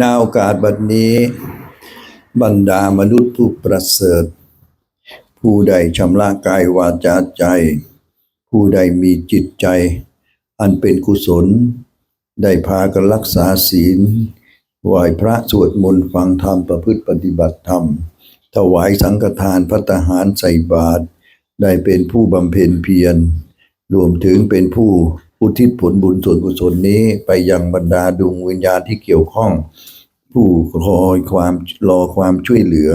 นาโอกาสบัดนี้ บรรดามนุษย์ผู้ประเสริฐ ผู้ใดชำระกายวาจาใจ ผู้ใดมีจิตใจ อันเป็นกุศล ได้พากันรักษาศีลไหวพระสวดมนต์ฟังธรรมประพฤติปฏิบัติธรรม ถวายสังฆทานพระทหารใส่บาตรได้เป็นผู้บำเพ็ญเพียร รวมถึงเป็นผู้ อุทิศผลบุญส่วนกุศลนี้ไปยังบรรดาดวงวิญญาณที่เกี่ยวข้อง ผู้คอยความรอความช่วยเหลือ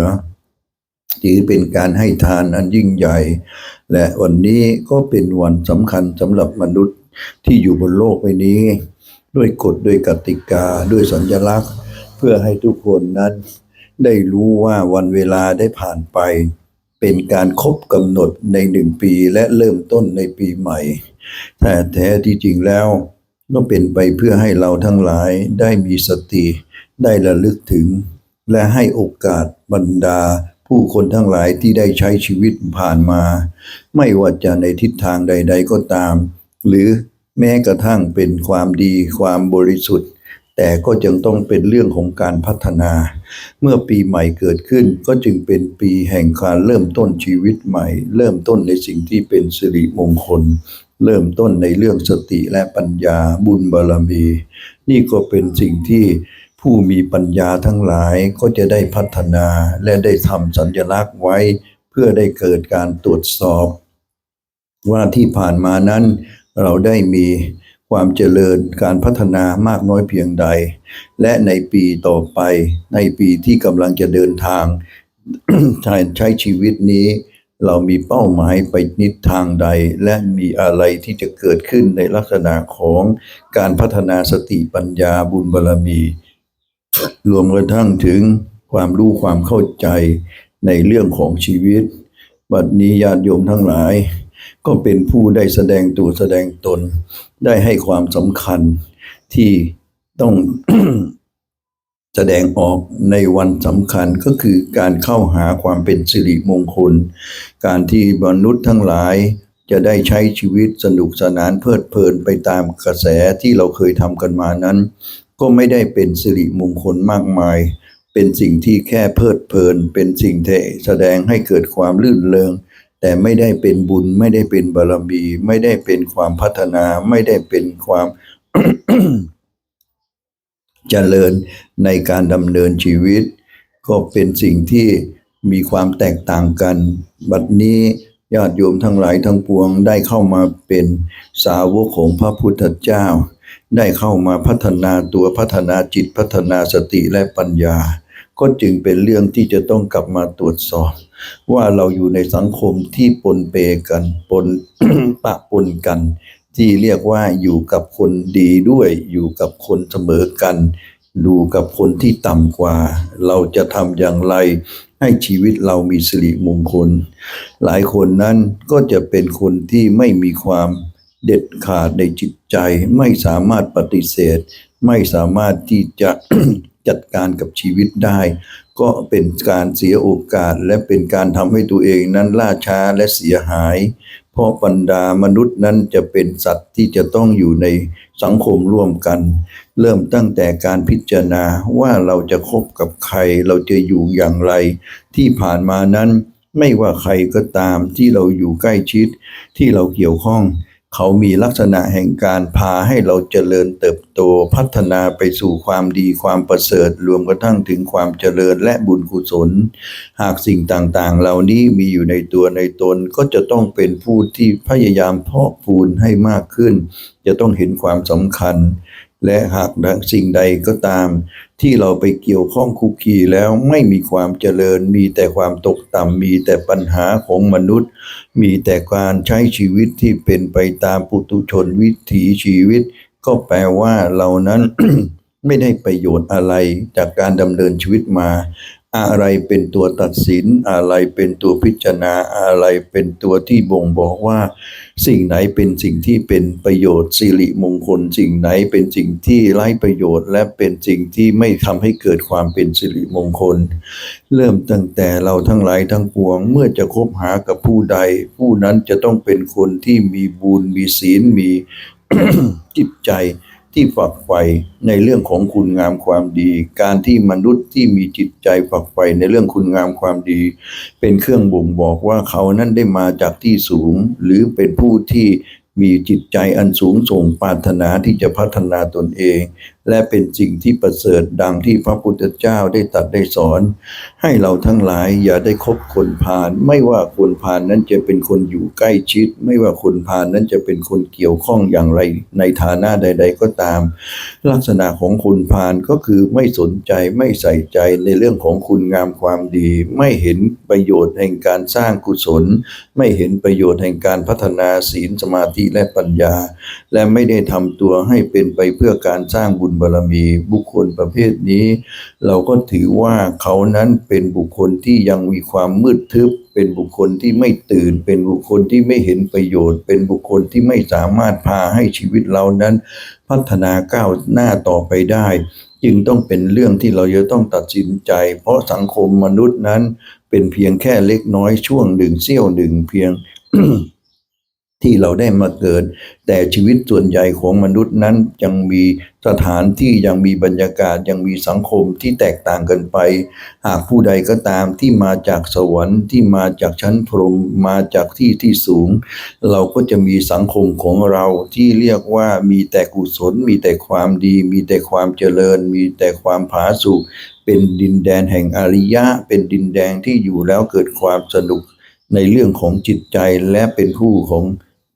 ถือเป็นการให้ทานอันยิ่งใหญ่ และวันนี้ก็เป็นวันสำคัญสำหรับมนุษย์ที่อยู่บนโลกใบนี้ ด้วยกฎด้วยกติกาด้วยสัญลักษณ์ เพื่อให้ทุกคนนั้นได้รู้ว่าวันเวลาได้ผ่านไป เป็นการครบกำหนดในหนึ่งปีและเริ่มต้นในปีใหม่ แต่แท้ที่จริงแล้วก็เป็นไปเพื่อให้เราทั้งหลายได้มีสติได้ระลึกถึง และให้โอกาสบรรดา ผู้คนทั้งหลายที่ได้ใช้ชีวิตผ่านมา ไม่ว่าจะในทิศทางใด ๆก็ตาม หรือแม้กระทั่งเป็นความดีความบริสุทธิ์ แต่ก็จึงต้องเป็นเรื่องของการพัฒนา เมื่อปีใหม่เกิดขึ้นก็จึงเป็นปีแห่งการเริ่มต้นชีวิตใหม่ เริ่มต้นในสิ่งที่เป็นสิริมงคล เริ่มต้นในเรื่องสติและปัญญาบุญบารมี นี่ก็เป็นสิ่งที่ผู้มีปัญญาทั้งหลายก็จะได้พัฒนาและได้ทำสัญลักษณ์ไว้ เพื่อได้เกิดการตรวจสอบ ว่าที่ผ่านมานั้นเราได้มี ความเจริญการพัฒนามากน้อยเพียงใด และในปีต่อไป ในปีที่กำลังจะเดินทางใช้ชีวิตนี้ เรามีเป้าหมายไปนิศทางใด และมีอะไรที่จะเกิดขึ้นในลักษณะของการพัฒนาสติปัญญาบุญบารรมี รวมกระทั่งถึงความรู้ความเข้าใจในเรื่องของชีวิต บัดนี้ญาติโยมทั้งหลาย ก็เป็นผู้ได้แสดงตัวแสดงตน ได้ให้ความสำคัญที่ต้องแสดงออกในวันสำคัญก็คือการเข้าหาความเป็นสิริมงคล การที่มนุษย์ทั้งหลายจะได้ใช้ชีวิตสนุกสนานเพลิดเพลินไปตามกระแสที่เราเคยทำกันมานั้น ก็ไม่ได้เป็นสิริมงคลมากมาย เป็นสิ่งที่แค่เพลิดเพลิน เป็นสิ่งที่แสดงให้เกิดความลื่นเริง แต่ไม่ได้เป็นบุญไม่ได้เป็นบารมี ไม่ได้เป็นความพัฒนาไม่ได้เป็นความเจริญในการดำเนินชีวิต ก็เป็นสิ่งที่มีความแตกต่างกัน บัดนี้ญาติโยมทั้งหลายทั้งปวงได้เข้ามาเป็นสาวกของพระพุทธเจ้า ได้เข้ามาพัฒนาตัวพัฒนาจิตพัฒนาสติและปัญญา ก็จึงเป็นเรื่องที่จะต้องกลับมาตรวจสอบ ว่าเราอยู่ในสังคมที่ปนเปกันปนปะปนกัน ที่เรียกว่าอยู่กับคนดีด้วย อยู่กับคนเสมอกันดูกับคนที่ต่ำกว่า เราจะทำอย่างไรให้ชีวิตเรามีสิริมงคล หลายคนนั้นก็จะเป็นคนที่ไม่มีความเด็ดขาดในจิตใจ ไม่สามารถปฏิเสธ ไม่สามารถที่จะ จัดการกับชีวิตได้ ก็เป็นการเสียโอกาสและเป็นการทำให้ตัวเองนั้นล่าช้าและเสียหาย เพราะบรรดามนุษย์นั้นจะเป็นสัตว์ที่จะต้องอยู่ในสังคมร่วมกัน เริ่มตั้งแต่การพิจารณาว่าเราจะคบกับใครเราจะอยู่อย่างไร ที่ผ่านมานั้นไม่ว่าใครก็ตามที่เราอยู่ใกล้ชิดที่เราเกี่ยวข้อง เขามีลักษณะแห่งการพาให้เราเจริญเติบโตพัฒนาไปสู่ความดีความประเสริฐรวมกระทั่งถึงความเจริญและบุญกุศล หากสิ่งต่างๆ เหล่านี้มีอยู่ในตัวในตนก็จะต้องเป็นผู้ที่พยายามเพาะปูนให้มากขึ้น จะต้องเห็นความสำคัญ และหากสิ่งใดก็ตาม ที่เราไปเกี่ยวข้องคุกคีแล้วไม่มีความเจริญ มีแต่ความตกต่ำมีแต่ปัญหาของมนุษย์ มีแต่การใช้ชีวิตที่เป็นไปตามปุตุชนวิถีชีวิต ก็แปลว่าเรานั้น ไม่ได้ประโยชน์อะไรจากการดำเนินชีวิตมา อะไรเป็นตัวตัดสิน อะไรเป็นตัวพิจารณา อะไรเป็นตัวที่บ่งบอกว่า สิ่งไหนเป็นสิ่งที่เป็นประโยชน์สิริมงคล สิ่งไหนเป็นสิ่งที่ไร้ประโยชน์ และเป็นสิ่งที่ไม่ทำให้เกิดความเป็นสิริมงคล เริ่มตั้งแต่เราทั้งหลายทั้งปวง เมื่อจะคบหากับผู้ใด ผู้นั้นจะต้องเป็นคนที่มีบุญมีศีลมีจิตใจ ที่ฝักใฝ่ในเรื่องของคุณงามความดี การที่มนุษย์ที่มีจิตใจฝักใฝ่ในเรื่องคุณงามความดี เป็นเครื่องบ่งบอกว่าเขานั้นได้มาจากที่สูง หรือเป็นผู้ที่มีจิตใจอันสูงส่งปรารถนาที่จะพัฒนาตนเอง และเป็นสิ่งที่ประเสริฐดังที่พระพุทธเจ้าได้ตัดได้สอน ให้เราทั้งหลายอย่าได้คบคนพาลไม่ว่าคนพาลนั้นจะเป็นคนอยู่ใกล้ชิด ไม่ว่าคนพาลนั้นจะเป็นคนเกี่ยวข้องอย่างไร ในฐานะใด ๆ ก็ตาม ลักษณะของคนพาลก็คือไม่สนใจไม่ใส่ใจในเรื่องของคุณงามความดี ไม่เห็นประโยชน์แห่งการสร้างกุศล ไม่เห็นประโยชน์แห่งการพัฒนาศีลสมาธิและปัญญา และไม่ได้ทำตัวให้เป็นไปเพื่อการสร้างบุญบารมี บุคคลประเภทนี้ เราก็ถือว่าเขานั้นเป็นบุคคลที่ยังมีความมืดทึบ เป็นบุคคลที่ไม่ตื่น เป็นบุคคลที่ไม่เห็นประโยชน์ เป็นบุคคลที่ไม่สามารถพาให้ชีวิตเรานั้น พัฒนาก้าวหน้าต่อไปได้ จึงต้องเป็นเรื่องที่เราจะต้องตัดสินใจ เพราะสังคมมนุษย์นั้น เป็นเพียงแค่เล็กน้อยช่วงหนึ่งเสี้ยวหนึ่งเพียง ที่เราได้มาเกิด แต่ชีวิตส่วนใหญ่ของมนุษย์นั้นยังมีสถานที่ยังมีบรรยากาศยังมีสังคมที่แตกต่างกันไป หากผู้ใดก็ตามที่มาจากสวรรค์ที่มาจากชั้นพรหมมาจากที่ที่สูง เราก็จะมีสังคมของเราที่เรียกว่ามีแต่กุศล มีแต่ความดี มีแต่ความเจริญ มีแต่ความผาสุกเป็นดินแดนแห่งอริยะ เป็นดินแดนที่อยู่แล้วเกิดความสนุกในเรื่องของจิตใจและเป็นผู้ของ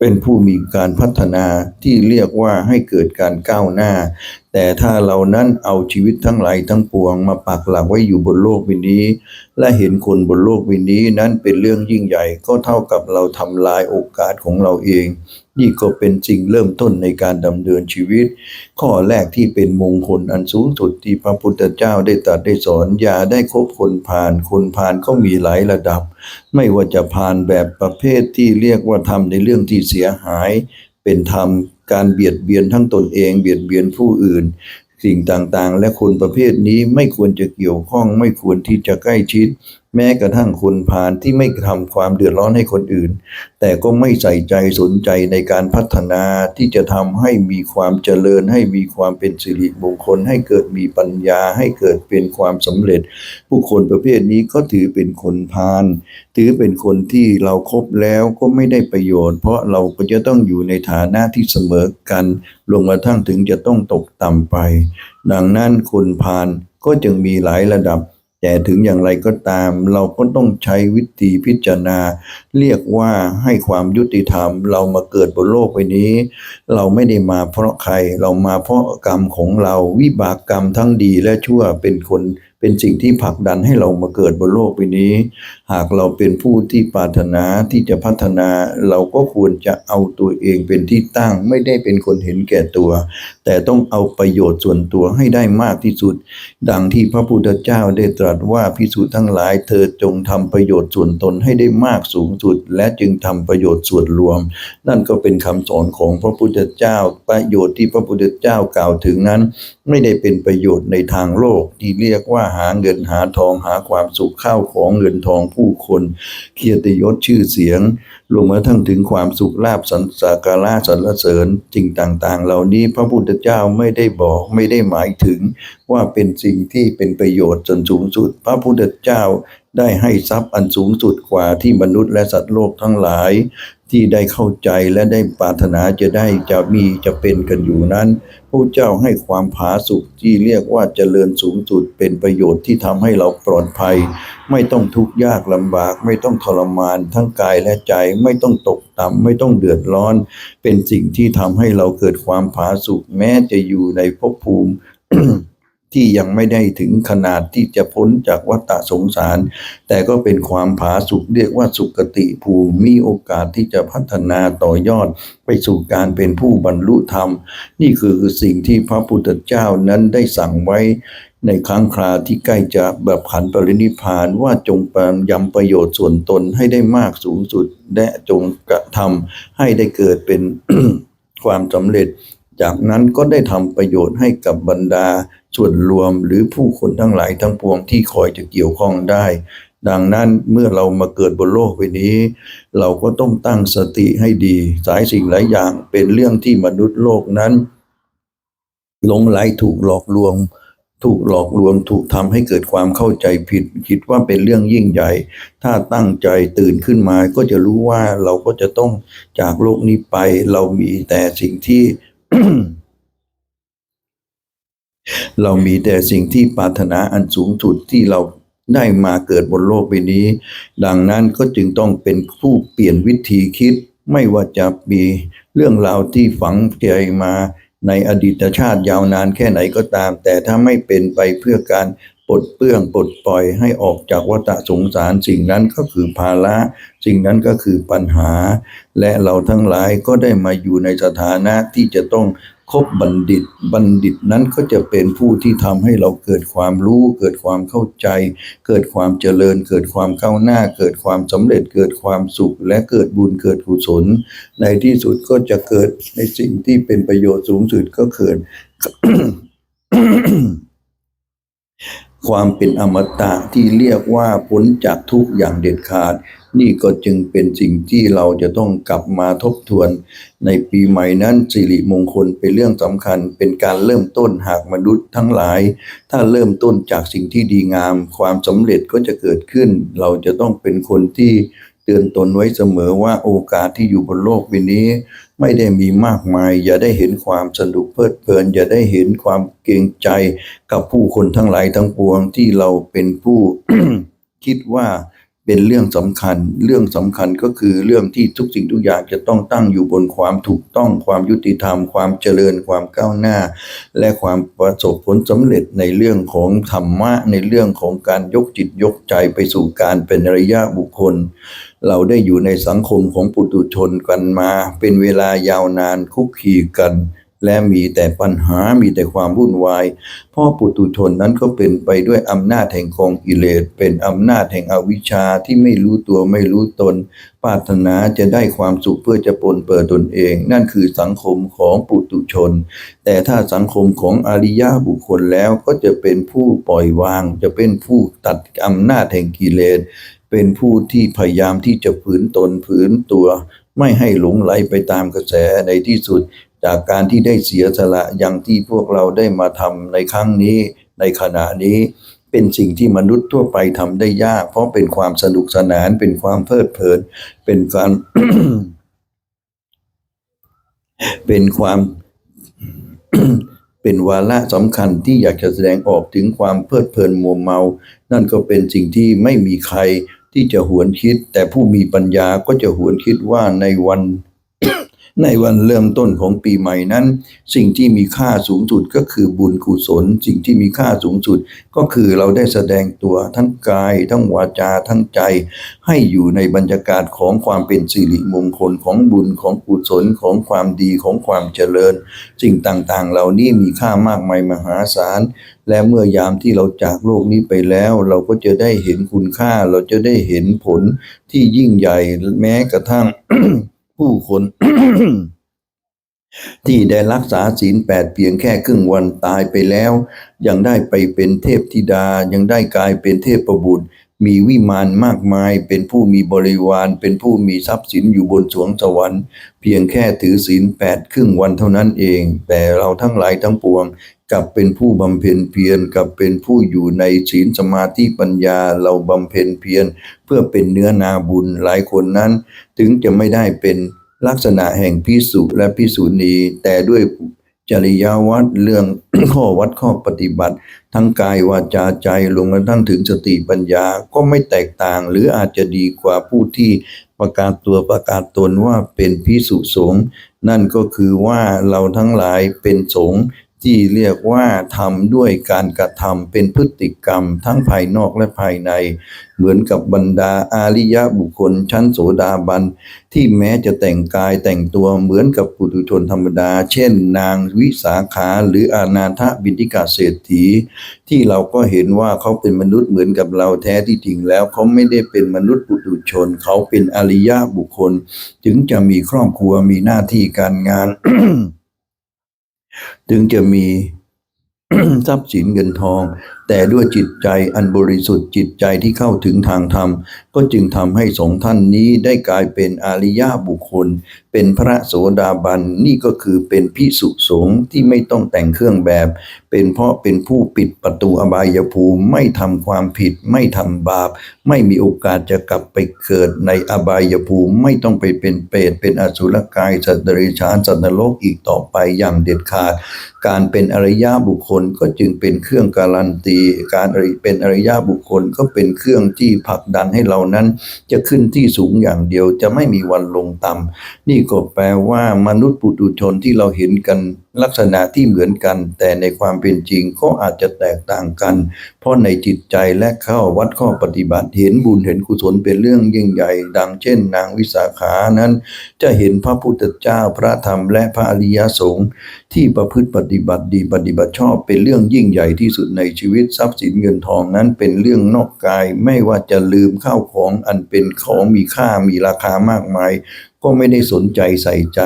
เป็นผู้มีการพัฒนาที่เรียกว่าให้เกิดการก้าวหน้า แต่ถ้าเรานั้นเอาชีวิตทั้งหลายทั้งปวงมาปักหลักไว้อยู่บนโลกใบนี้ และเห็นคนบนโลกใบนี้นั้นเป็นเรื่องยิ่งใหญ่ก็เท่ากับเราทำลายโอกาสของเราเองนี่ก็เป็นสิ่งเริ่มต้นในการดำเนินชีวิต ข้อแรกที่เป็นมงคลอันสูงสุดที่พระพุทธเจ้าได้ตรัสได้สอน อย่าได้คบคนพาลคนพาลก็มีหลายระดับ ไม่ว่าจะพาลแบบประเภทที่เรียกว่าทำในเรื่องที่เสียหาย เป็นธรรมการเบียดเบียนทั้งตนเองเบียดเบียนผู้อื่น สิ่งต่างๆ และคนประเภทนี้ไม่ควรจะเกี่ยวข้องไม่ควรที่จะใกล้ชิด แม้กระทั่งคนพาลที่ไม่ทำความเดือดร้อนให้คนอื่น แต่ก็ไม่ใส่ใจสนใจในการพัฒนาที่จะทำให้มีความเจริญ ให้มีความเป็นสิริมงคล ให้เกิดมีปัญญา ให้เกิดเป็นความสำเร็จ ผู้คนประเภทนี้ก็ถือเป็นคนพาลถือเป็นคนที่เราครบแล้วก็ไม่ได้ประโยชน์ เพราะเราก็จะต้องอยู่ในฐานะที่เสมอกันลงมาทั้งถึงจะต้องตกต่ำไป ดังนั้นคนพาลก็จึงมีหลายระดับ แต่ถึงอย่างไรก็ตาม เราก็ต้องใช้วิธีพิจารณา เรียกว่าให้ความยุติธรรม เรามาเกิดบนโลกใบนี้ เราไม่ได้มาเพราะใครเรามาเพราะกรรมของเราวิบากกรรมทั้งดีและชั่วเป็นคน เป็นสิ่งที่ผลักดันให้เรามาเกิดบนโลกใบนี้ หากเราเป็นผู้ที่ปรารถนาที่จะพัฒนา เราก็ควรจะเอาตัวเองเป็นที่ตั้งไม่ได้เป็นคนเห็นแก่ตัว แต่ต้องเอาประโยชน์ส่วนตัวให้ได้มากที่สุด ดังที่พระพุทธเจ้าได้ตรัสว่าพิสูจน์ทั้งหลาย เธอจงทำประโยชน์ส่วนตนให้ได้มากสูงสุด และจึงทำประโยชน์ส่วนรวม นั่นก็เป็นคำสอนของพระพุทธเจ้า ประโยชน์ที่พระพุทธเจ้ากล่าวถึงนั้น ไม่ได้เป็นประโยชน์ในทางโลกที่เรียกว่าหาเงินหาทองหาความสุขข้าวของเงินทองผู้คนเกียรติยศชื่อเสียงรวมมาทั้งถึงความสุขลาภสันสาการะสรรเสริญสิ่งต่าง ๆ เหล่านี้พระพุทธเจ้าไม่ได้บอกไม่ได้หมายถึงว่าเป็นสิ่งที่เป็นประโยชน์จนสูงสุด พระพุทธเจ้าได้ให้ทรัพย์อันสูงสุดกว่าที่มนุษย์และสัตว์โลกทั้งหลาย ที่ได้เข้าใจและได้ปรารถนาจะได้จะมีจะเป็นกันอยู่นั้นพระเจ้าให้ความผาสุกที่เรียกว่าเจริญสูงสุดเป็นประโยชน์ที่ทำให้เราปลอดภัย ไม่ต้องทุกข์ยากลำบาก ไม่ต้องทรมาน ทั้งกายและใจไม่ต้องตกต่ำไม่ต้องเดือดร้อน เป็นสิ่งที่ทำให้เราเกิดความผาสุกแม้จะอยู่ในภพภูมิ ที่ยังไม่ได้ถึงขนาดที่จะพ้นจากวัฏสงสาร แต่ก็เป็นความผาสุกเรียกว่าสุกติภูมิมีโอกาสที่จะพัฒนาต่อยอดไปสู่การเป็นผู้บรรลุธรรม นี่คือสิ่งที่พระพุทธเจ้านั้นได้สั่งไว้ในครั้งคราที่ใกล้จะแบบขันปรินิพพานว่าจงปรยำประโยชน์ส่วนตนให้ได้มากสูงสุด และจงกระทำให้ได้เกิดเป็นความสำเร็จ จากนั้นก็ได้ทำประโยชน์ให้กับบรรดา ส่วนรวมหรือผู้คนทั้งหลายทั้งปวงที่คอยจะเกี่ยวข้องได้ ดังนั้นเมื่อเรามาเกิดบนโลกใบนี้ เราก็ต้องตั้งสติให้ดี สายสิ่งหลายอย่างเป็นเรื่องที่มนุษย์โลกนั้นหลงไหลถูกหลอกลวงถูกหลอกลวงถูกทำให้เกิดความเข้าใจผิด คิดว่าเป็นเรื่องยิ่งใหญ่ ถ้าตั้งใจตื่นขึ้นมาก็จะรู้ว่าเราก็จะต้องจากโลกนี้ไป เรามีแต่สิ่งที่ เรามีแต่สิ่งที่ปรารถนาอันสูงสุดที่เราได้มาเกิดบนโลกใบนี้ ดังนั้นก็จึงต้องเป็นผู้เปลี่ยนวิธีคิด ไม่ว่าจะมีเรื่องราวที่ฝังใจมาในอดีตชาติยาวนานแค่ไหนก็ตาม แต่ถ้าไม่เป็นไปเพื่อการ ลดเปลื้องปลดปล่อยให้ออกจากวัฏสงสารสิ่งนั้นก็คือภาระสิ่งนั้นก็คือปัญหา และเราทั้งหลายก็ได้มาอยู่ในสถานะที่จะต้องคบบัณฑิต บัณฑิตนั้นก็จะเป็นผู้ที่ทำให้เราเกิดความรู้ เกิดความเข้าใจ เกิดความเจริญ เกิดความก้าวหน้า เกิดความสำเร็จ เกิดความสุข และเกิดบุญ เกิดกุศล ในที่สุดก็จะเกิดในสิ่งที่เป็นประโยชน์สูงสุดก็เกิด ความเป็นอมตะที่เรียกว่าพ้นจากทุกอย่างเด็ดขาด นี่ก็จึงเป็นสิ่งที่เราจะต้องกลับมาทบทวน ในปีใหม่นั้นสิริมงคลเป็นเรื่องสำคัญ เป็นการเริ่มต้นหากมนุษย์ทั้งหลาย ถ้าเริ่มต้นจากสิ่งที่ดีงาม ความสำเร็จก็จะเกิดขึ้น เราจะต้องเป็นคนที่เตือนตนไว้เสมอว่าโอกาสที่อยู่บนโลกใบนี้ ไม่ได้มีมากมาย อย่าได้เห็นความสนุกเพลิดเพลิน อย่าได้เห็นความเกรงใจกับผู้คนทั้งหลายทั้งปวงที่เราเป็นผู้คิดว่าเป็นเรื่องสำคัญ เรื่องสำคัญก็คือเรื่องที่ทุกสิ่งทุกอย่างจะต้องตั้งอยู่บนความถูกต้อง ความยุติธรรม ความเจริญ ความก้าวหน้า และความประสบผลสำเร็จในเรื่องของธรรมะ ในเรื่องของการยกจิตยกใจไปสู่การเป็นอริยะบุคคล เราได้อยู่ในสังคมของปุถุชนกันมา เป็นเวลายาวนานคุกคีกัน และมีแต่ปัญหามีแต่ความวุ่นวายเพราะปุถุชนนั้นก็เป็นไปด้วยอำนาจแห่งกองกิเลส เป็นอำนาจแห่งอวิชชาที่ไม่รู้ตัวไม่รู้ตน ปรารถนาจะได้ความสุขเพื่อจะปนเปิดตนเอง นั่นคือสังคมของปุถุชน แต่ถ้าสังคมของอริยบุคคลแล้วก็จะเป็นผู้ปล่อยวาง จะเป็นผู้ตัดอำนาจแห่งกิเลส เป็นผู้ที่พยายามที่จะฝืนตนฝืนตัว ไม่ให้หลงไหลไปตามกระแสในที่สุด จากการที่ได้เสียสละอย่างที่พวกเราได้มาทำในครั้งนี้ ในขณะนี้เป็นสิ่งที่มนุษย์ทั่วไปทำได้ยาก เพราะเป็นความสนุกสนานเป็นความเพลิดเพลิน เป็นการเป็นความเป็นวาระสำคัญที่อยากจะแสดงออกถึงความเพลิดเพลินมัวเมา นั่นก็เป็นสิ่งที่ไม่มีใคร ที่จะหวนคิด แต่ผู้มีปัญญาก็จะหวนคิดว่าในวัน ในวันเริ่มต้นของปีใหม่นั้น สิ่งที่มีค่าสูงสุดก็คือบุญกุศล สิ่งที่มีค่าสูงสุด ก็คือเราได้แสดงตัวทั้งกาย ทั้งวาจาทั้งใจ ให้อยู่ในบรรยากาศของความเป็นสิริมงคลของบุญของกุศลของความดีของความเจริญ สิ่งต่างๆ เหล่านี้มีค่ามากมายมหาศาล และเมื่อยามที่เราจากโลกนี้ไปแล้ว เราก็จะได้เห็นคุณค่า เราจะได้เห็นผลที่ยิ่งใหญ่แม้กระทั่งผู้คนที่ได้รักษาศีลแปดเพียงแค่ครึ่งวันตายไปแล้ว ยังได้ไปเป็นเทพธิดายังได้กลายเป็นเทพประบุตร มีวิมานมากมาย เป็นผู้มีบริวาร เป็นผู้มีทรัพย์สินอยู่บนสวงสวรรค์ เพียงแค่ถือศีลแปดครึ่งวันเท่านั้นเอง แต่เราทั้งหลายทั้งปวงกับเป็นผู้บำเพ็ญเพียรกับเป็นผู้อยู่ในศีลสมาธิปัญญาเราบำเพ็ญเพียรเพื่อเป็นเนื้อนาบุญหลายคนนั้น ถึงจะไม่ได้เป็นลักษณะแห่งพิสุและพิสุณีแต่ด้วย จริยวัดเรื่องข้อวัดข้อปฏิบัติ ทั้งกายวาจาใจรวมกระทั่งถึงสติปัญญาก็ไม่แตกต่าง หรืออาจจะดีกว่าผู้ที่ประกาศตัวประกาศตนว่าเป็นพิสุสงฆ์นั่นก็คือว่าเราทั้งหลายเป็นสงฆ์ ที่เรียกว่าทำด้วยการกระทำเป็นพฤติกรรมทั้งภายนอกและภายใน เหมือนกับบรรดาอาริยบุคคลชั้นโสดาบัน ที่แม้จะแต่งกายแต่งตัวเหมือนกับปุถุชนธรรมดา เช่น นางวิสาขาหรืออานาถบินิกาเศรษฐี ที่เราก็เห็นว่าเขาเป็นมนุษย์เหมือนกับเราแท้ที่จริงแล้วเขาไม่ได้เป็นมนุษย์ปุถุชน เขาเป็นอริยบุคคลถึงจะมีครอบครัวมีหน้าที่การงาน ถึงจะมีทรัพย์สินเงินทอง แต่ด้วยจิตใจอันบริสุทธิ์จิตใจที่เข้าถึงทางธรรม ก็จึงทำให้สองท่านนี้ได้กลายเป็นอาริยบุคคล เป็นพระโสดาบันนี่ก็คือเป็นพิสุสงฆ์ที่ไม่ต้องแต่งเครื่องแบบ เป็นเพราะเป็นผู้ปิดประตูอบายภูมิไม่ทำความผิด ไม่ทำบาป ไม่มีโอกาสจะกลับไปเกิดในอบายภูมิไม่ต้องไปเป็นเปรตเป็นอสุรกายสัตว์เดรัจฉานสัตว์นรกอีกต่อไปอย่างเด็ดขาด การเป็นอริยบุคคลก็จึงเป็นเครื่องการันตีการเป็นอริยบุคคลก็เป็นเครื่องที่ผลักดันให้เรานั้น จะขึ้นที่สูงอย่างเดียวจะไม่มีวันลงต่ำนี่ก็แปลว่ามนุษย์ปุถุชนที่เราเห็นกันลักษณะที่เหมือนกัน แต่ในความเป็นจริงก็อาจจะแตกต่างกัน เพราะในจิตใจและเข้าวัดข้อปฏิบัติเห็นบุญเห็นกุศลเป็นเรื่องยิ่งใหญ่ ดังเช่น นางวิสาขานั้น จะเห็นพระพุทธเจ้าพระธรรมและพระอริยสงฆ์ที่ประพฤติปฏิบัติดีปฏิบัติชอบเป็นเรื่องยิ่งใหญ่ที่สุดในชีวิตทรัพย์สินเงินทองนั้นเป็นเรื่องนอกกาย ไม่ว่าจะลืมข้าวของอันเป็นของมีค่ามีราคามากมาย ก็ไม่ได้สนใจใส่ใจ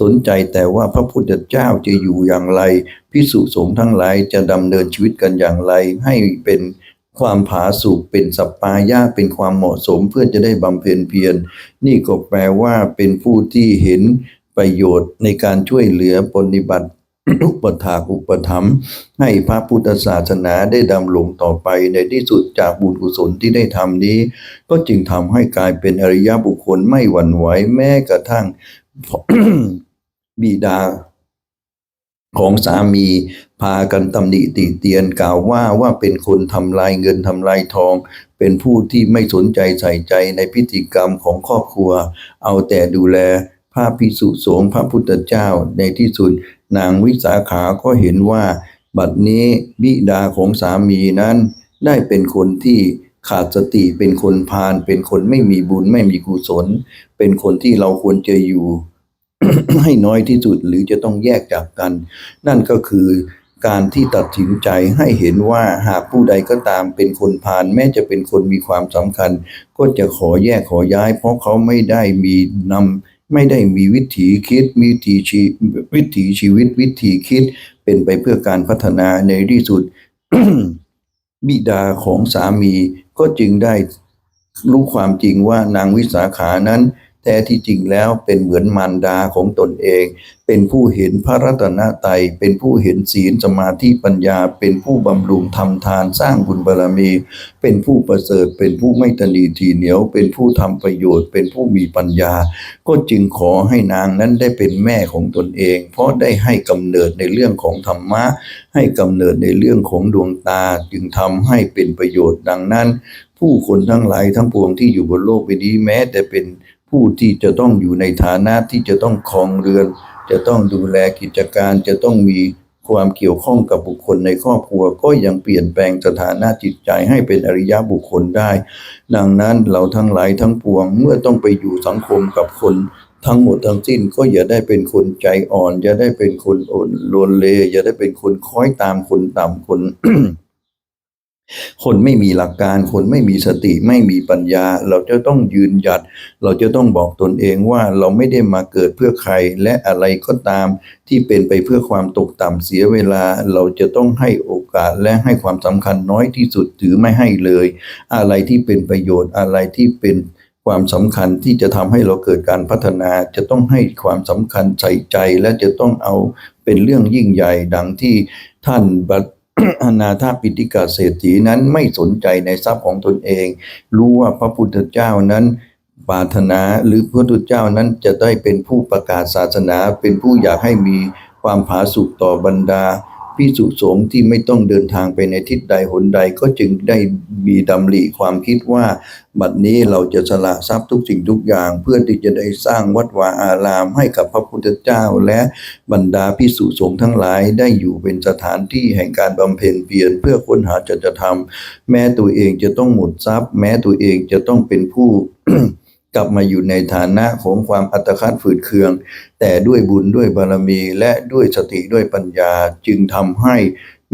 สนใจแต่ว่าพระพุทธเจ้าจะอยู่อย่างไรพิสุสงฆ์ทั้งหลายจะดำเนินชีวิตกันอย่างไร ให้เป็นความผาสุกเป็นสัปปายะเป็นความเหมาะสมเพื่อจะได้บำเพ็ญเพียรนี่ก็แปลว่าเป็นผู้ที่เห็นประโยชน์ในการช่วยเหลือปฏิบัติ อุปถากอุปถัมภ์ให้พระพุทธศาสนาได้ดำรงต่อไปในที่สุดจากบุญกุศลที่ได้ทำนี้ ก็จึงทำให้กลายเป็นอริยบุคคลไม่หวั่นไหวแม้กระทั่งบิดาของสามีพากันตำหนิติเตียนกล่าวว่าว่าเป็นคนทำลายเงินทำลายทอง เป็นผู้ที่ไม่สนใจใส่ใจในพิธีกรรมของครอบครัว เอาแต่ดูแลพระพิสุสงฆ์พระพุทธเจ้าในที่สุด นางวิสาขาก็เห็นว่า บัดนี้บิดาของสามีนั้นได้เป็นคนที่ขาดสติเป็นคนพาลเป็นคนไม่มีบุญไม่มีกุศล เป็นคนที่เราควรจะอยู่ ให้น้อยที่สุดหรือจะต้องแยกจากกัน นั่นก็คือการที่ตัดสินใจให้เห็นว่าหากผู้ใดก็ตามเป็นคนพาลแม้จะเป็นคนมีความสำคัญ ก็จะขอแยกขอย้าย เพราะเขาไม่ได้มีนำ ไม่ได้มีวิถีคิดมีถีชีวิถีชีวิตวิถีคิดเป็นไปเพื่อการพัฒนาในที่สุด บิดาของสามีก็จึงได้รู้ความจริงว่านางวิสาขานั้น แท้ที่จริงแล้วเป็นเหมือนมารดาของตนเอง เป็นผู้เห็นพระรัตนตรัยเป็นผู้เห็นศีลสมาธิปัญญา เป็นผู้บำรุงทำทานสร้างบุญบารมี เป็นผู้ประเสริฐ เป็นผู้ไม่ตนีทีเหนียว เป็นผู้ทำประโยชน์ เป็นผู้มีปัญญา ก็จึงขอให้นางนั้นได้เป็นแม่ของตนเอง เพราะได้ให้กำเนิดในเรื่องของธรรมะ ให้กำเนิดในเรื่องของดวงตา จึงทำให้เป็นประโยชน์ดังนั้น ผู้คนทั้งหลายทั้งปวงที่อยู่บนโลกใบนี้แม้แต่เป็น ผู้ที่จะต้องอยู่ในฐานะที่จะต้องครองเรือน จะต้องดูแลกิจการจะต้องมีความเกี่ยวข้องกับบุคคลในครอบครัว ก็ยังเปลี่ยนแปลงสถานะจิตใจให้เป็นอริยบุคคลได้ ดังนั้นเราทั้งหลายทั้งปวงเมื่อต้องไปอยู่สังคมกับคนทั้งหมดทั้งสิ้นก็อย่าได้เป็นคนใจอ่อน อย่าได้เป็นคนโอนโลนเลอย่าได้เป็นคนคอยตามคนต่ำคน คนไม่มีหลักการ คนไม่มีสติไม่มีปัญญา เราจะต้องยืนหยัด เราจะต้องบอกตนเองว่าเราไม่ได้มาเกิดเพื่อใครและอะไรก็ตาม ที่เป็นไปเพื่อความตกต่ำเสียเวลา เราจะต้องให้โอกาสและให้ความสำคัญน้อยที่สุดถือไม่ให้เลย อะไรที่เป็นประโยชน์อะไรที่เป็นความสำคัญที่จะทำให้เราเกิดการพัฒนาจะต้องให้ความสำคัญใส่ใจและจะต้องเอาเป็นเรื่องยิ่งใหญ่ดังที่ท่านบัด อนาถาปิฎกาเศรษฐีนั้นไม่สนใจในทรัพย์ของตนเอง รู้ว่าพระพุทธเจ้านั้นปรารถนาหรือพระพุทธเจ้านั้นจะได้เป็นผู้ประกาศศาสนาเป็นผู้อยากให้มีความผาสุกต่อบรรดา พิสุสงฆ์ที่ไม่ต้องเดินทางไปในทิศใดหนใดก็จึงได้มีดำริความคิดว่า บัดนี้เราจะสละทรัพย์ทุกสิ่งทุกอย่าง เพื่อที่จะได้สร้างวัดวาอารามให้กับพระพุทธเจ้า และบรรดาพิสุสงฆ์ทั้งหลายได้อยู่เป็นสถานที่แห่งการบำเพ็ญเพียรเพื่อค้นหาจัจธรรม แม้ตัวเองจะต้องหมดทรัพย์ แม้ตัวเองจะต้องเป็นผู้ กลับมาอยู่ในฐานะของความอัตคัดฝืดเคือง แต่ด้วยบุญด้วยบารมีและด้วยสติด้วยปัญญาจึงทำให้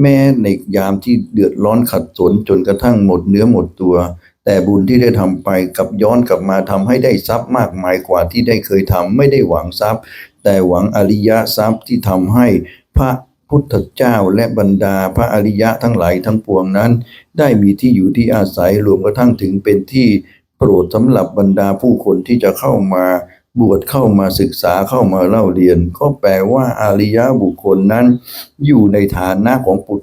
แม้ในยามที่เดือดร้อนขัดสนจนกระทั่งหมดเนื้อหมดตัว แต่บุญที่ได้ทำไปกับย้อนกลับมาทำให้ได้ทรัพย์มากมายกว่าที่ได้เคยทำไม่ได้หวังทรัพย์ แต่หวังอริยทรัพย์ที่ทำให้พระพุทธเจ้าและบรรดาพระอริยะทั้งหลายทั้งปวงนั้น ได้มีที่อยู่ที่อาศัยรวมกระทั่งถึงเป็นที่ โปรดสำหรับบรรดาผู้คนที่จะเข้ามาบวชเข้ามาศึกษาเข้ามาเล่าเรียน ก็แปลว่าอาริยะบุคคลนั้น อยู่ในฐานะของปุต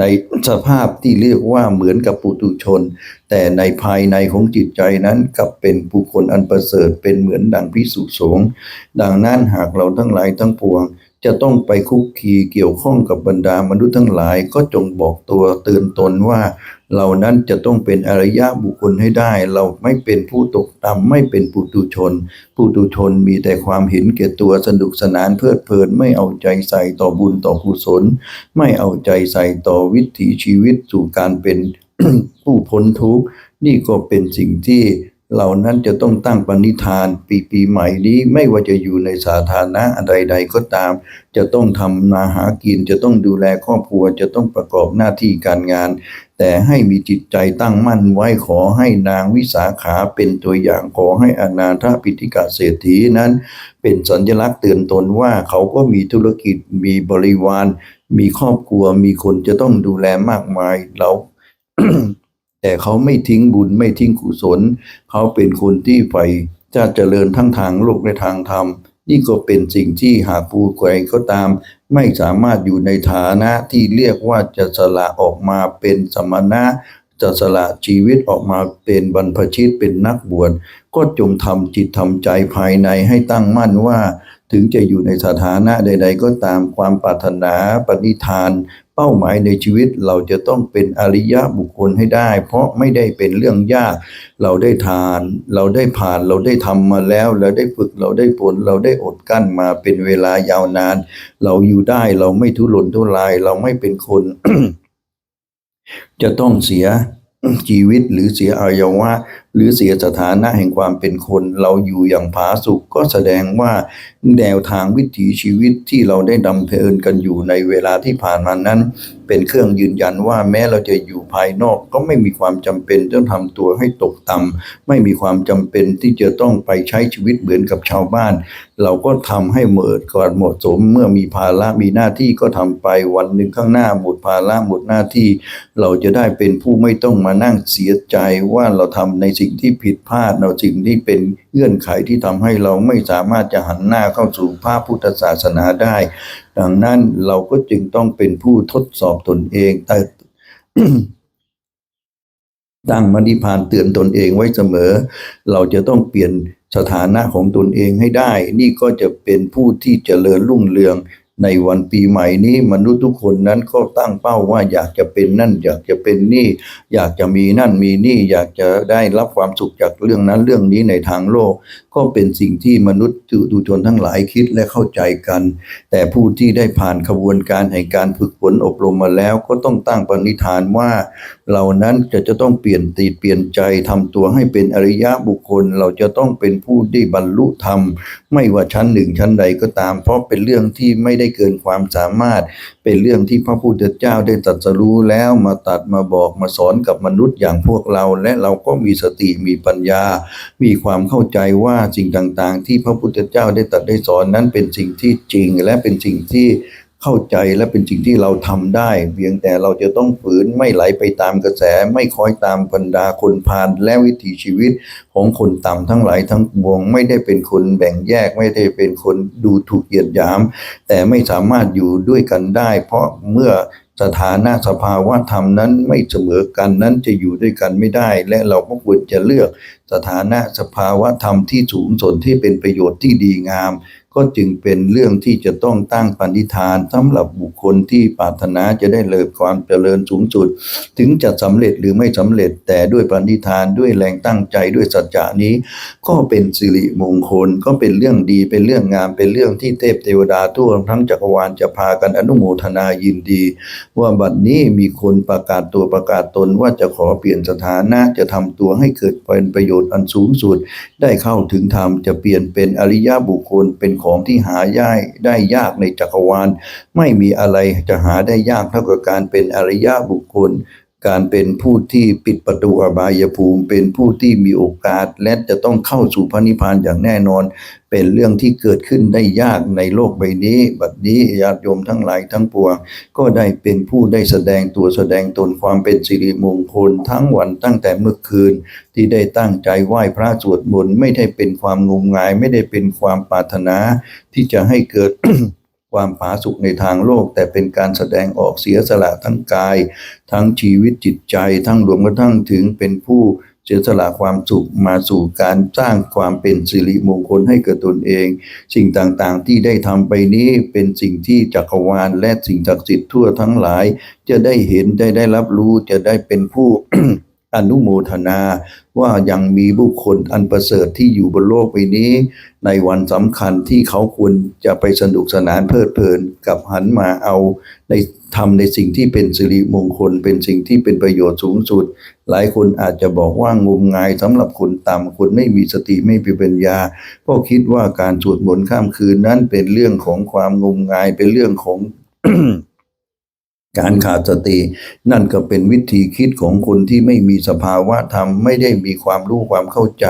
ในสภาพที่เรียกว่าเหมือนกับปุตุชน แต่ในภายในของจิตใจนั้นกลับเป็นบุคคลอันประเสริฐเป็นเหมือนดังพิสุสงดังนั้นหากเราทั้งหลายทั้งปวง จะต้องไปคุกคีเกี่ยวข้องกับบรรดามนุษย์ทั้งหลายก็จงบอกตัวเตือนตนว่าเรานั้นจะต้องเป็นอริยะบุคคลให้ได้ เราไม่เป็นผู้ตกต่ำไม่เป็นปุตุชนปุตุชนมีแต่ความเห็นแก่ตัวสนุกสนานเพลิดเพลินไม่เอาใจใส่ต่อบุญต่อกุศล ไม่เอาใจใส่ต่อวิถีชีวิตสู่การเป็นผู้พ้นทุกข์นี่ก็เป็นสิ่งที่ เหล่านั้นจะต้องตั้งปณิธาน ปีปีใหม่นี้ไม่ว่าจะอยู่ในสาธารณะใดๆก็ตาม จะต้องทำมาหากินจะต้องดูแลครอบครัวจะต้องประกอบหน้าที่การงาน แต่ให้มีจิตใจตั้งมั่นไว้ขอให้นางวิสาขาเป็นตัวอย่างขอให้อนาถปิฎกเศรษฐีนั้น เป็นสัญลักษณ์เตือนตนว่าเขาก็มีธุรกิจมีบริวาร มีครอบครัวมีคนจะต้องดูแลมากมายเรา แต่เขาไม่ทิ้งบุญไม่ทิ้งกุศล เขาเป็นคนที่ใฝ่จะเจริญทั้งทางโลกและทางธรรม นี่ก็เป็นสิ่งที่หากผู้ใครก็ตาม ไม่สามารถอยู่ในฐานะที่เรียกว่าจะสละออกมาเป็นสมณะจะสละชีวิตออกมาเป็นบรรพชิตเป็นนักบวชก็จงทำจิตทำใจภายในให้ตั้งมั่นว่า ถึงจะอยู่ในสถานะใด ๆ ก็ตามความปรารถนาปณิธาน เป้าหมายในชีวิตเราจะต้องเป็นอริยะบุคคลให้ได้ เพราะไม่ได้เป็นเรื่องยาก เราได้ทาน เราได้ผ่านเราได้ทำมาแล้ว เราได้ฝึกเราได้ผลเราได้อดกั้นมาเป็นเวลายาวนาน เราอยู่ได้เราไม่ทุรนทุรายเราไม่เป็นคน จะต้องเสียชีวิตหรือเสียอวัยวะ หรือเสียสถานะแห่งความเป็นคนเราอยู่อย่างผาสุกก็แสดงว่าแนวทางวิถีชีวิตที่เราได้ดำเนินกันอยู่ในเวลาที่ผ่านมานั้น เป็นเครื่องยืนยันว่าแม้เราจะอยู่ภายนอกก็ไม่มีความจำเป็นต้องทำตัวให้ตกต่ำไม่มีความจำเป็นที่จะต้องไปใช้ชีวิตเหมือนกับชาวบ้าน เราก็ทำให้เหมิดก่อนหมาะสมเมื่อมีภาระมีหน้าที่ก็ทำไปวันหนึ่งข้างหน้าหมดภาระหมดหน้าที่ เราจะได้เป็นผู้ไม่ต้องมานั่งเสียใจว่าเราทำในสิ่งิ่งที่ผิดพลาดเราสิ่งที่เป็นเงื่อนไขที่ทำให้เราไม่สามารถจะหันหน้าเข้าสู่พระพุทธศาสนาได้ ดังนั้นเราก็จึงต้องเป็นผู้ทดสอบตนเองแต่ตั้งมณิพานเตือนตนเองไว้เสมอ เราจะต้องเปลี่ยนสถานะของตนเองให้ได้ นี่ก็จะเป็นผู้ที่เจริญรุ่งเรือง ในวันปีใหม่นี้มนุษย์ทุกคนนั้นก็ตั้งเป้าว่าอยากจะเป็นนั่น อยากจะเป็นนี่ อยากจะมีนั่นมีนี่ อยากจะได้รับความสุขจากเรื่องนั้นเรื่องนี้ในทางโลก ก็เป็นสิ่งที่มนุษย์ดุชนทั้งหลายคิดและเข้าใจกัน แต่ผู้ที่ได้ผ่านขบวนการแห่งการฝึกฝนอบรมมาแล้วก็ต้องตั้งปณิธานว่าเรานั้นจะจะต้องเปลี่ยนตีเปลี่ยนใจทำตัวให้เป็นอริยะบุคคล เราจะต้องเป็นผู้ที่บรรลุธรรม ไม่ว่าชั้นหนึ่งชั้นใดก็ตาม เพราะเป็นเรื่องที่ไม่ได้เกินความสามารถ เป็นเรื่องที่พระพุทธเจ้าได้ตรัสรู้แล้วมาตัดมาบอกมาสอนกับมนุษย์อย่างพวกเรา และเราก็มีสติมีปัญญา มีความเข้าใจว่าสิ่งต่างๆ ที่พระพุทธเจ้าได้ตรัสได้สอนนั้นเป็นสิ่งที่จริง และเป็นสิ่งที่ เข้าใจและเป็นสิ่งที่เราทำได้ เพียงแต่เราจะต้องฝืนไม่ไหลไปตามกระแส ไม่คอยตามบรรดาคนพาลและวิถีชีวิตของคนต่ำทั้งหลายทั้งปวง ไม่ได้เป็นคนแบ่งแยกไม่ได้เป็นคนดูถูกเหยียดหยาม แต่ไม่สามารถอยู่ด้วยกันได้ เพราะเมื่อสถานะสภาวะธรรมนั้นไม่เสมอกันนั้นจะอยู่ด้วยกันไม่ได้ และเราก็ควรจะเลือกสถานะสภาวะธรรมที่สูงส่วนที่เป็นประโยชน์ที่ดีงาม ก็จึงเป็นเรื่องที่จะต้องตั้งปณิธานสำหรับบุคคลที่ปรารถนาจะได้เลิศความเจริญสูงสุด ถึงจะสำเร็จหรือไม่สำเร็จแต่ด้วยปณิธานด้วยแรงตั้งใจด้วยสัจจะนี้ ก็เป็นสิริมงคลก็เป็นเรื่องดีเป็นเรื่องงามเป็นเรื่องที่เทพเทวดาทั่วทั้งจักรวาลจะพากันอนุโมทนายินดี ว่าบัดนี้มีคนประกาศตัวประกาศตนว่าจะขอเปลี่ยนสถานะจะทำตัวให้เกิดเป็นประโยชน์อันสูงสุด ได้เข้าถึงธรรมจะเปลี่ยนเป็นอริยบุคคลเป็นของที่หายากได้ยากในจักรวาล ไม่มีอะไรจะหาได้ยากเท่ากับการเป็นอริยบุคคล การเป็นผู้ที่ปิดประตูอบายภูมิ เป็นผู้ที่มีโอกาสและจะต้องเข้าสู่พระนิพพานอย่างแน่นอน เป็นเรื่องที่เกิดขึ้นได้ยากในโลกใบนี้ บัดนี้ญาติโยมทั้งหลายทั้งปวง ก็ได้เป็นผู้ได้แสดงตัวแสดงตนความเป็นสิริมงคลทั้งวันตั้งแต่เมื่อคืน ที่ได้ตั้งใจไหว้พระสวดมนต์ไม่ได้เป็นความงมงาย ไม่ได้เป็นความปรารถนา ที่จะให้เกิดความผาสุกในทางโลก แต่เป็นการแสดงออกเสียสละทั้งกาย ทั้งชีวิตจิตใจทั้งรวมกระทั่งถึงเป็นผู้เสียสละความสุขมาสู่การสร้างความเป็นสิริมงคลให้กับตนเอง สิ่งต่างๆที่ได้ทำไปนี้เป็นสิ่งที่จักรวาลและสิ่งศักดิ์สิทธิ์ทั่วทั้งหลาย จะได้เห็นได้ได้รับรู้จะได้เป็นผู้ อนุโมทนาว่ายังมีบุคคลอันประเสริฐที่อยู่บนโลกใบนี้ ในวันสำคัญที่เขาควรจะไปสนุกสนานเพลิดเพลินกับหันมาเอาในทำในสิ่งที่เป็นสิริมงคล เป็นสิ่งที่เป็นประโยชน์สูงสุด หลายคนอาจจะบอกว่างมงายสำหรับคนต่ำคนไม่มีสติไม่มีปัญญาก็คิดว่าการสวดมนต์ข้ามคืนนั้นเป็นเรื่องของความงมงายเป็นเรื่องของ การขาดสติ นั่นก็เป็นวิธีคิดของคนที่ไม่มีสภาวะธรรม ไม่ได้มีความรู้ความเข้าใจ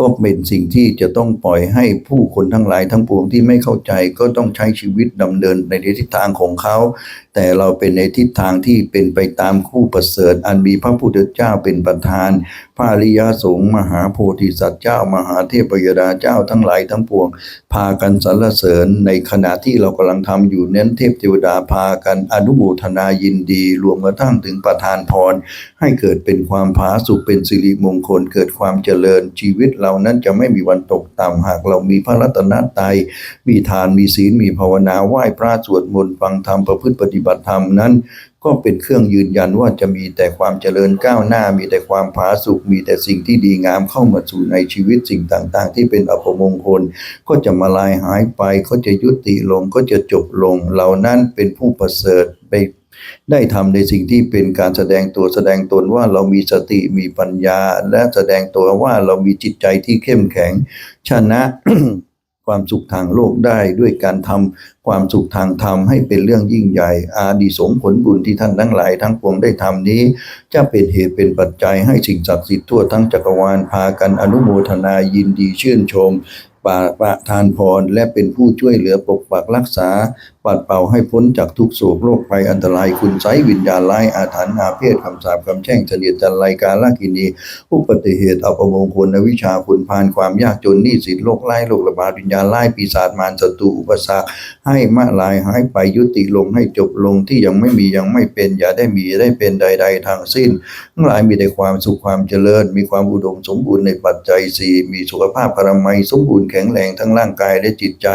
ก็เป็นสิ่งที่จะต้องปล่อยให้ผู้คนทั้งหลายทั้งปวงที่ไม่เข้าใจก็ต้องใช้ชีวิตดำเนินในทิศทางของเขา แต่เราเป็นในทิศทางที่เป็นไปตามคู่ประเสริฐ อันมีพระพุทธเจ้าเป็นประธาน พระริยาสงฆ์มหาโพธิสัตว์เจ้า มหาเทพยดาเจ้าทั้งหลายทั้งปวง พากันสรรเสริญในขณะที่เรากำลังทำอยู่เน้นเทพเทวดาพากันอนุโมทนายินดี รวมกระทั่งถึงประทานพร ให้เกิดเป็นความผาสุกเป็นสิริมงคล เกิดความเจริญชีวิตเรานั้นจะไม่มีวันตกต่ำหากเรามีพระรัตนตรัยมีทานมีศีลมีภาวนาไหว้พระสวดมนต์ฟังธรรมประพฤติปฏิบัติธรรมนั้น ก็เป็นเครื่องยืนยันว่าจะมีแต่ความเจริญก้าวหน้า มีแต่ความผาสุกมีแต่สิ่งที่ดีงามเข้ามาสู่ในชีวิตสิ่งต่าง ๆ ที่เป็นอัปมงคล ก็จะมาลายหายไปก็จะยุติลงก็จะจบลงเหล่านั้นเป็นผู้ประเสริฐไป ได้ทำในสิ่งที่เป็นการแสดงตัวแสดงตนว่าเรามีสติมีปัญญา และแสดงตัวว่าเรามีจิตใจที่เข้มแข็ง ชนะความสุขทางโลกได้ด้วยการทำความสุขทางธรรมให้เป็นเรื่องยิ่งใหญ่ อาดีสงผลบุญที่ท่านทั้งหลายทั้งปวงได้ทำนี้ จะเป็นเหตุเป็นปัจจัยให้สิ่งศักดิ์สิทธิ์ทั่วทั้งจักรวาลพากันอนุโมทนายินดีชื่นชม ปาประทานพรและเป็นผู้ช่วยเหลือปกปักรักษา ปัดเป่าให้พ้นจากทุกโศกโรคภัยอันตรายคุณไสวิญญาณร้ายอาถรรพ์อาเพศคำสาปคำแช่งเสนียดจันไรการลากินีอุบัติเหตุอัปมงคลอวิชาคุณพานความยากจนหนี้สินโรคไร้โรคระบาดวิญญาณไร้ปีศาจมารศัตรูอุปสรรคให้มาลายหายไปยุติลงให้จบลงที่ยังไม่มียังไม่เป็น อย่าได้มีได้เป็นใด ๆ ทางสิ้นทั้งหลายมีแต่ความสุขความเจริญ มีความอุดมสมบูรณ์ในปัจจัยสี่มีสุขภาพพรามัยสมบูรณ์แข็งแรงทั้งร่างกายและจิตใจ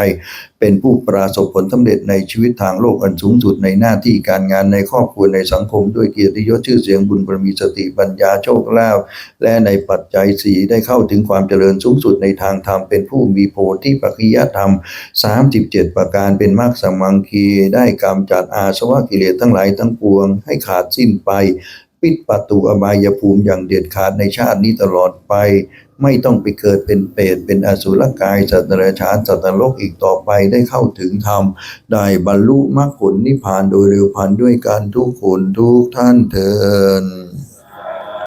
เป็นผู้ประสบผลสำเร็จในชีวิตทางโลกอันสูงสุดในหน้าที่การงานในครอบครัวในสังคม ด้วยเกียรติยศชื่อเสียงบุญบารมีสติปัญญาโชคลาภและในปัจจัยสีได้เข้าถึงความเจริญสูงสุดในทางธรรมเป็นผู้มีโพธิปัจจยธรรม 37 ประการเป็นมรรคสมังคีได้กำจัดอาสวะกิเลสทั้งหลายทั้งปวง ให้ขาดสิ้นไป ปิดประตูอบายภูมิอย่างเด็ดขาดในชาตินี้ตลอดไป ไม่ต้องไปเกิดเป็นเปรตเป็นอสุรกาย สัตว์เดรัจฉานสัตว์นรกอีกต่อไปได้เข้าถึงธรรม ได้บรรลุมรรคผลนิพพานโดยเร็วพันด้วยการทุกคนทุกท่านเทิน